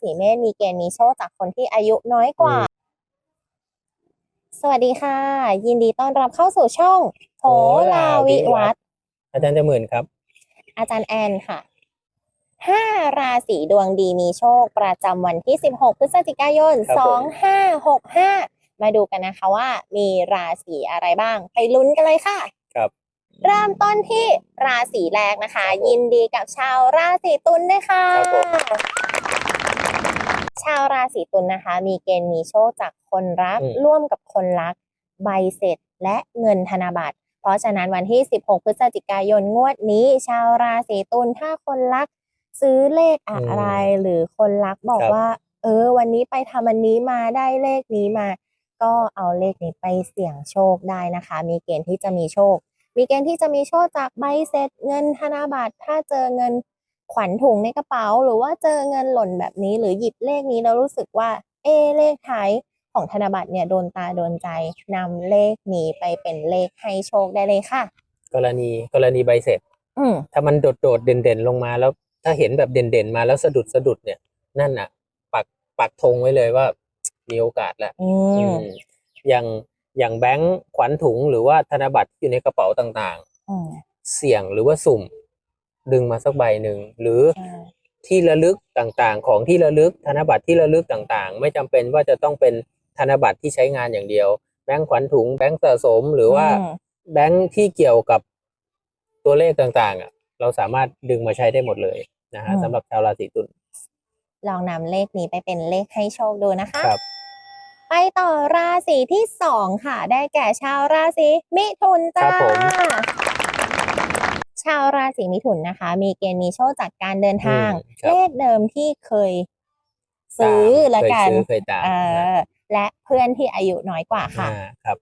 ศีเมษมีเกณฑ์มีโชคจากคนที่อายุน้อยกว่า สวัสดีค่ะ ยินดีต้อนรับเข้าสู่ช่องโหราวิวัฒน์อาจารย์จะหมื่นครับ อาจารย์แอนค่ะห้าราศีดวงดีมีโชค ประจำวันที่ 16 พฤศจิกายนครับผม2565 มาดูกันนะคะว่า มีราศีอะไรบ้าง ไปลุ้นกันเลยค่ะ ครับ เริ่มต้นที่ราศีแรกนะคะ ยินดีกับชาวราศีตุลด้วยค่ะ ชาวราศีตุลนะคะ มีเกณฑ์มีโชคจากคนรักอืมร่วมกับคนรัก ใบเสร็จและเงินธนบัตร เพราะฉะนั้นวันที่ 16 พฤศจิกายนงวดนี้ ชาวราศีตุลถ้าคนรัก ซื้อเลขอะไรหรือคนรักบอกครับว่า เออ วันนี้ไปทำอันนี้มาได้เลขนี้มา ก็เอาเลขนี้ไปเสี่ยงโชคได้นะคะ มีเกณฑ์ที่จะมีโชค มีเกณฑ์ที่จะมีโชคจากใบเสร็จเงินธนบัตรถ้าเจอเงิน ขวัญถุงในกระเป๋า หรือว่าเจอเงินหล่นแบบนี้ หรือหยิบเลขนี้แล้วรู้สึกว่า เอะเลขท้ายของธนบัตรเนี่ยโดนตาโดนใจนำเลขนี้ไปเป็นเลขให้โชคได้เลยค่ะ กรณีกรณีใบเสร็จอืมถ้ามันโดดโดดๆเด่นเด่นๆลงมาแล้ว ถ้าเห็นแบบเด่นเด่นๆมาแล้วสะดุดสะดุดเนี่ย นั่นอะ ปักปักธงไว้เลยว่า มีโอกาสแล้วอือืมมอย่างอย่างแบงค์ขวัญถุงหรือว่าธนบัตรที่อยู่ในกระเป๋าต่างอืมๆเสี่ยงหรือว่าสุ่ม ดึงมาสักใบหนึ่งหรือใช่ที่ระลึกต่างๆ ของที่ระลึกธนบัตรที่ระลึกต่างๆ ไม่จำเป็นว่าจะต้องเป็นธนบัตรที่ใช้งานอย่างเดียว แบงค์ขวัญถุงแบงค์สะสมหรือว่าอืมแบงค์ที่เกี่ยวกับตัวเลขต่างๆอะเราสามารถดึงมาใช้ได้หมดเลยนะฮะสำหรับชาวราศีตุลลองนำเลขนี้ไปเป็นเลขให้โชคดูนะคะครับไปต่อราศีที่สองค่ะ ได้แก่ชาวราศีมิถุนจ้าครับผม ชาวราศีมิถุนนะคะ มีเกณฑ์มีโชคจากการเดินทางอืมครับเลขเดิมที่เคยซื้อละกันเคยซื้อเคยตามเอนะอและเพื่อนที่อายุน้อยกว่าค่ะอ่าครับ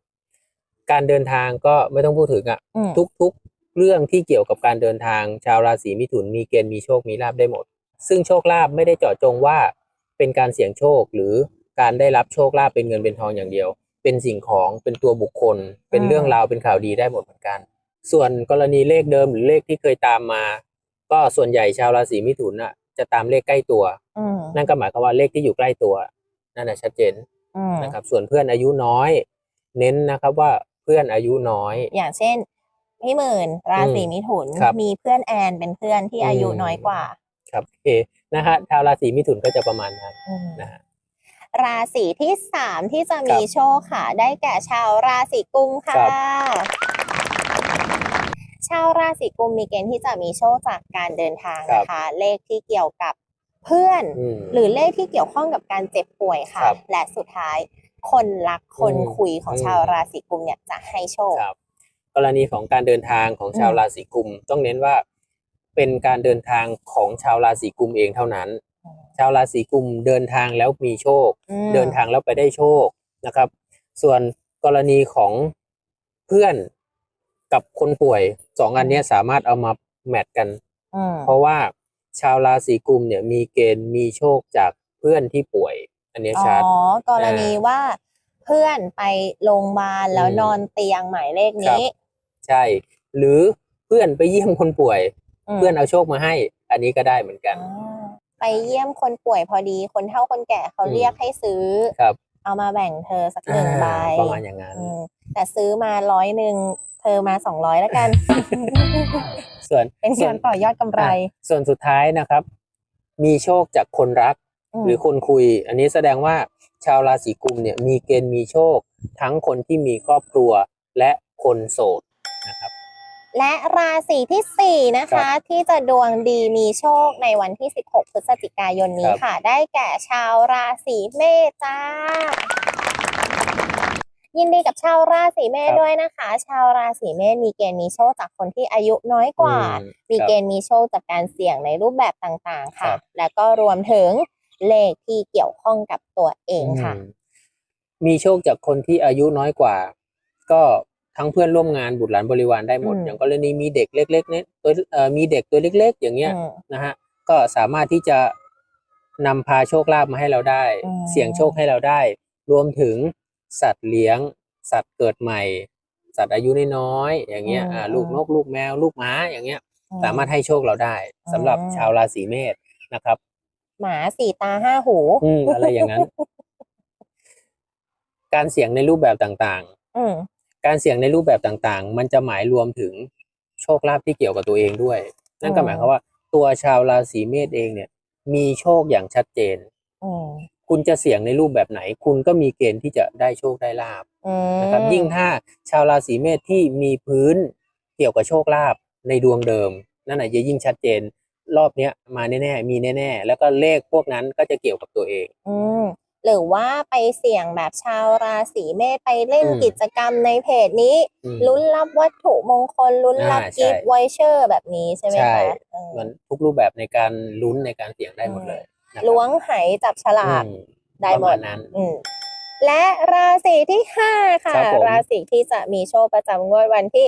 การเดินทางก็ไม่ต้องพูดถึงอะอืมทุกๆเรื่องที่เกี่ยวกับการเดินทาง ชาวราศีมิถุนมีเกณฑ์มีโชคมีลาบได้หมด ซึ่งโชคลาภไม่ได้เจาะจงว่าเป็นการเสี่ยงโชคหรือการได้รับโชคลาภเป็นเงินเป็นทองอย่างเดียว เป็นสิ่งของเป็นตัวบุคคล เป็นเรื่องราวเป็นข่าวดีได้หมดเหมือนกัน ส่วนกรณีเลขเดิมหรือเลขที่เคยตามมา ก็ส่วนใหญ่ชาวราศีมิถุนอะ จะตามเลขใกล้ตัว อืมนั่นก็หมายความว่าเลขที่อยู่ใกล้ตัวนั่นนะชัดเจนอืมนะครับ ส่วนเพื่อนอายุน้อย เน้นนะครับว่าเพื่อนอายุน้อย อย่างเช่นพี่หมื่นราศีอืมมิถุนครับมีเพื่อนแอนเป็นเพื่อนที่อายุอืม น้อยกว่าครับโอเคนะฮะชาวราศีมิถุนก็จะประมาณนั้นอืม นะฮะ ราศีที่สามที่จะมีครับโชคค่ะ ได้แก่ชาวราศีกุมค่ะ ครับ ชาวราศีกุมมีเกณฑ์ที่จะมีโชคจากการเดินทางนะคะ เลขที่เกี่ยวกับเพื่อนอืมหรือเลขที่เกี่ยวข้องกับการเจ็บป่วยค่ะครับและสุดท้ายคนรักคนอืมคุยของอืมชาวราศีกุมเนี่ยจะให้โชคครับกรณีของการเดินทางของชาวอืมราศีกุม ต้องเน้นว่าเป็นการเดินทางของชาวราศีกุมเองเท่านั้น ชาวราศีกุมเดินทางแล้วมีโชคอืมเดินทางแล้วไปได้โชคนะครับ ส่วนกรณีของเพื่อน กับคนป่วยสองอันเนี้ยสามารถเอามาแมทกัน อืมเพราะว่าชาวราศีกุมเนี่ยมีเกณฑ์มีโชคจากเพื่อนที่ป่วย อันเนี้ยอ๋ชัดอกรณีว่าเพื่อนไปโรงพยาบาลแล้วอืมนอนเตียงหมายเลขครับนี้ใช่ หรือเพื่อนไปเยี่ยมคนป่วย มเพื่อนเอาโชคมาให้ อันนี้ก็ได้เหมือนกัน อ่าไปเยี่ยมคนป่วยพอดี คนเฒ่าคนแก่เขาอืมเรียกให้ซื้อ ครับ เอามาแบ่งเธอสักหนึ่งใบอ่าประมาณอย่างนั้น อืมแต่ซื้อมาร้อยหนึ่ง เธอมาสองร้อยแล้วกัน ส่วนเป็นส่วกานรต่อยอดกำไรอะส่วนสุดท้ายนะครับ มีโชคจากคนรักมหรือคนคุย อันนี้แสดงว่าชาวราศีกุมเนี่ยมีเกณฑ์มีโชค ทั้งคนที่มีครอบครัวและคนโสดนะครับ และราศีที่สี่นะครัคะบที่จะดวงดีมีโชคในวันที่ 16 พฤศจิกายนนี้ครับ ค่ะ ได้แก่ชาวราศีเมษจ้า ยินดีกับชาวราศีเมษด้วยนะคะ ชาวราศีเมษมีเกณฑ์มีโชคจากคนที่อายุน้อยกว่าอืมมีครับเกณฑ์มีโชคจากการเสี่ยงในรูปแบบต่างๆครัค่ะบและก็รวมถึงเลขที่เกี่ยวข้องกับตัวเองค่ะอืมมีโชคจากคนที่อายุน้อยกว่า ก็ทั้งเพื่อนร่วมงานบุตรหลานบริวารได้หมดอืมอย่างกรณีมีเด็กเล็กๆเนี่ยตัวเอ่อมีเด็กตัวเล็ก ๆ อย่างเงี้ยอืมนะฮะก็สามารถที่จะนำพาโชคลาภมาให้เราได้อืมเสี่ยงโชคให้เราได้ รวมถึง สัตว์เลี้ยง สัตว์เกิดใหม่ สัตว์อายุน้อยๆอย่างเงี้ยอ่าลูกนกลูกแมว ลูกหมาอย่างเงี้ย สามารถให้โชคเราได้สำหรับอืมชาวราศีเมษนะครับ หมาสี่ตาห้าหูอืมอะไรอย่างนั้น การเสี่ยงในรูปแบบต่างอืมๆการเสี่ยงในรูปแบบต่างๆ มันจะหมายรวมถึงโชคลาภที่เกี่ยวกับตัวเองด้วย นั่นก็หมายความว่า ตัวชาวราศีเมษเองเนี่ย มีโชคอย่างชัดเจนอืม คุณจะเสี่ยงในรูปแบบไหน คุณก็มีเกณฑ์ที่จะได้โชคได้ลาบอืมนะครับยิ่งถ้าชาวราศีเมษที่มีพื้นเกี่ยวกับโชคลาภในดวงเดิม นั่นแหะจะยิ่งชัดเจน รอบเนี้ยมาแน่ๆมีแน่ๆ แล้วก็เลขพวกนั้นก็จะเกี่ยวกับตัวเอง อืมหรือว่าไปเสี่ยงแบบชาวราศีเมษไปเล่นอืมกิจกรรมในเพจนี้อืมลุ้นรับวัตถุมงคลลุ้นรับอ่าใช่กิฟต์ไวเชอร์แบบนี้ใช่ไหมใช่คะเออมันทุกรูปแบบในการลุ้นในการเสี่ยงได้หมดเลย นะครับล้วงไหจับฉลากอืมได้หมประดมาณนั้น อืมและราศีที่ห้าค่ะ ครับผม ราศีที่จะมีโชคประจำงวดวันที่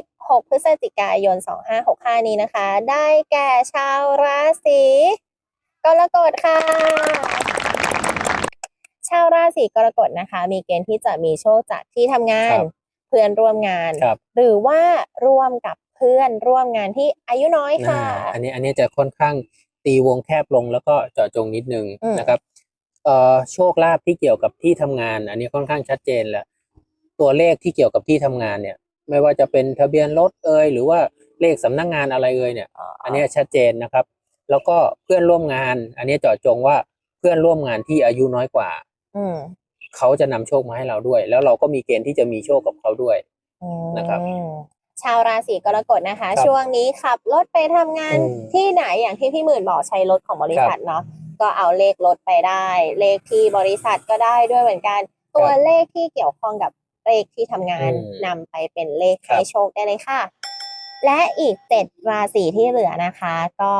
16 พฤศจิกายน 2565 นี้นะคะ ได้แก่ชาวราศีกรกฎค่ะ ชาวราศีกรกฎนะคะ มีเกณฑ์ที่จะมีโชคจากที่ทำงาน ครับ เพื่อนร่วมงาน ครับหรือว่าร่วมกับเพื่อนร่วมงานที่อายุน้อยอ่าค่ะอันนี้อันนี้จะค่อนข้าง ตีวงแคบลงแล้วก็เจาะจงนิดนึงอืมนะครับเอ่อโชคลาภที่เกี่ยวกับที่ทำงาน อันนี้ค่อนข้างชัดเจนแล้วตัวเลขที่เกี่ยวกับที่ทำงานเนี่ย ไม่ว่าจะเป็นทะเบียนรถเอ่ยหรือว่าเลขสำนักงานอะไรเอ่ยเนี่ย อันเนี้ยชัดเจนนะครับ แล้วก็เพื่อนร่วมงาน อันนี้เจาะจงว่าเพื่อนร่วมงานที่อายุน้อยกว่า อืมเขาจะนำโชคมาให้เราด้วย แล้วเราก็มีเกณฑ์ที่จะมีโชคกับเขาด้วยนะครับอืม ชาวราศีกรกฎนะคะครับช่วงนี้ขับรถไปทำงานอืมที่ไหนอย่างที่พี่หมื่นบอกใช้รถของบริษัทเนาะก็เอาเลขรถไปได้ เลขที่บริษัทก็ได้ด้วยเหมือนกัน ตัวเลขที่เกี่ยวข้องกับเลขที่ทำงานอืมนำไปเป็นเลขครัให้บโชคได้เลยค่ะ และอีกเจ็ดราศีที่เหลือนะคะ ก็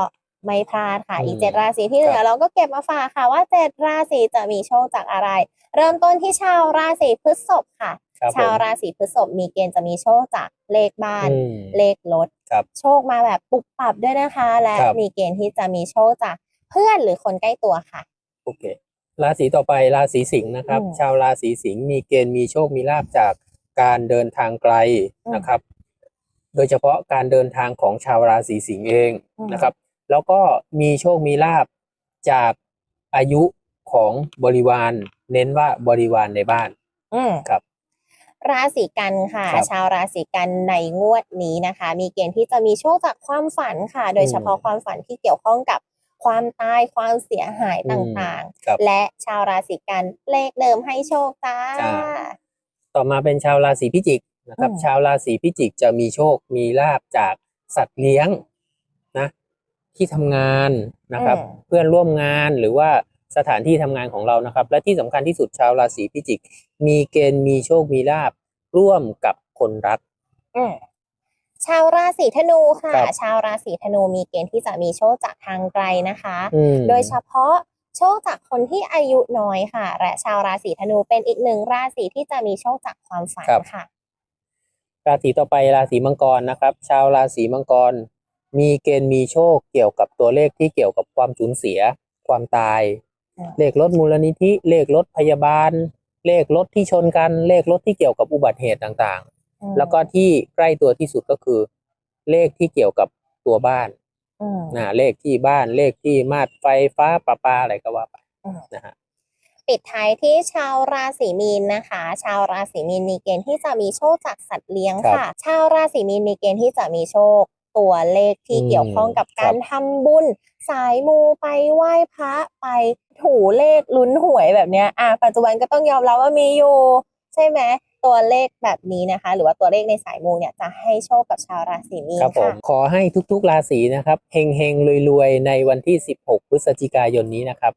ไม่พลาดค่ะ อีกเจ็ดราศีที่เหลือเราก็เก็บมาฝากค่ะว่าเจ็ดราศีจะมีโชคจากอะไร เริ่มต้นที่ชาวราศีพฤษภค่ะครับผม ชาวราศีพฤษภมีเกณฑ์จะมีโชคจากเลขบ้านอืมเลขรถครับโชคมาแบบปุบปับด้วยนะคะ และครับมีเกณฑ์ที่จะมีโชคจากเพื่อนหรือคนใกล้ตัวค่ะโอเคราศีต่อไปราศีสิงห์นะครับอืมชาวราศีสิงห์มีเกณฑ์มีโชคมีลาบจากการเดินทางไกลอืมนะครับ โดยเฉพาะการเดินทางของชาวราศีสิงห์เองอืมนะครับ แล้วก็มีโชคมีลาบจากอายุของบริวาร เน้นว่าบริวารในบ้านอืมครับ ราศีกันค่ะ ครับชาวราศีกันในงวดนี้นะคะ มีเกณฑ์ที่จะมีโชคจากความฝันค่ะ โดยเฉพาะอืมความฝันที่เกี่ยวข้องกับความตายความเสียหายตอืม่างครับ ๆ และชาวราศีกันเลขเดิมให้โชคจ้าจ้า ต่อมาเป็นชาวราศีพิจิกนะครับ อืม ชาวราศีพิจิกจะมีโชค มีลาบจากสัตว์เลี้ยงนะ ที่ทำงานนะครับ อืม เพื่อนร่วมงานหรือว่า สถานที่ทำงานของเรานะครับ และที่สำคัญที่สุดชาวราศีพิจิก มีเกณฑ์มีโชคมีลาบร่วมกับคนรักอืมชาวราศีธนูค่ะครับชาวราศีธนูมีเกณฑ์ที่จะมีโชคจากทางไกลนะคะอืมโดยเฉพาะโชคจากคนที่อายุน้อยค่ะ และชาวราศีธนูเป็นอีกหนึ่งราศีที่จะมีโชคจากความฝันครับค่ะ ราศีต่อไปราศีมังกรนะครับ ชาวราศีมังกร มีเกณฑ์มีโชคเกี่ยวกับตัวเลขที่เกี่ยวกับความสูญเสีย ความตายอืม เลขรถมูลนิธิเลขรถพยาบาล เลขรถที่ชนกัน เลขรถที่เกี่ยวกับอุบัติเหตุต่างอืมๆแล้วก็ที่ใกล้ตัวที่สุดก็คือ เลขที่เกี่ยวกับตัวบ้านอืมนะเลขที่บ้านเลขที่มาดไฟฟ้าประปาอะไรก็ว่าไปอืมนะฮะปิดท้ายที่ชาวราศีมีนนะคะ ชาวราศีมีนมีเกณฑ์ที่จะมีโชคจากสัตว์เลี้ยงครับค่ะ ชาวราศีมีนมีเกณฑ์ที่จะมีโชค ตัวเลขที่อืมเกี่ยวข้องกับการครับทำบุญ สายมูไปไหว้พระไปถูเลขลุ้นหวยแบบเนี้ยอะปัจจุบันก็ต้องยอมรับว่ามีอยู่ใช่ไหมตัวเลขแบบนี้นะคะ หรือว่าตัวเลขในสายมูเนี่ยจะให้โชคกับชาวราศีมีนครับผมค่ะขอให้ทุกๆ ราศีนะครับเฮงเฮงๆรวยๆ ในวันที่ 16 พฤศจิกายนนี้นะครับ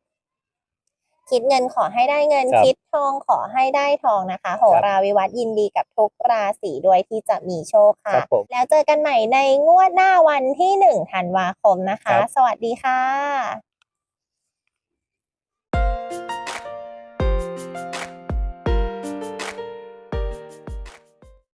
คิดเงินขอให้ได้เงิน ครับ คิดทองขอให้ได้ทองนะคะ โหราวิวัฒน์ยินดีกับทุกราศีด้วยที่จะมีโชคครัค่ะบผม แล้วเจอกันใหม่ในงวดหน้าวันที่หนึ่งธันวาคมนะคะ ครับ สวัสดีค่ะ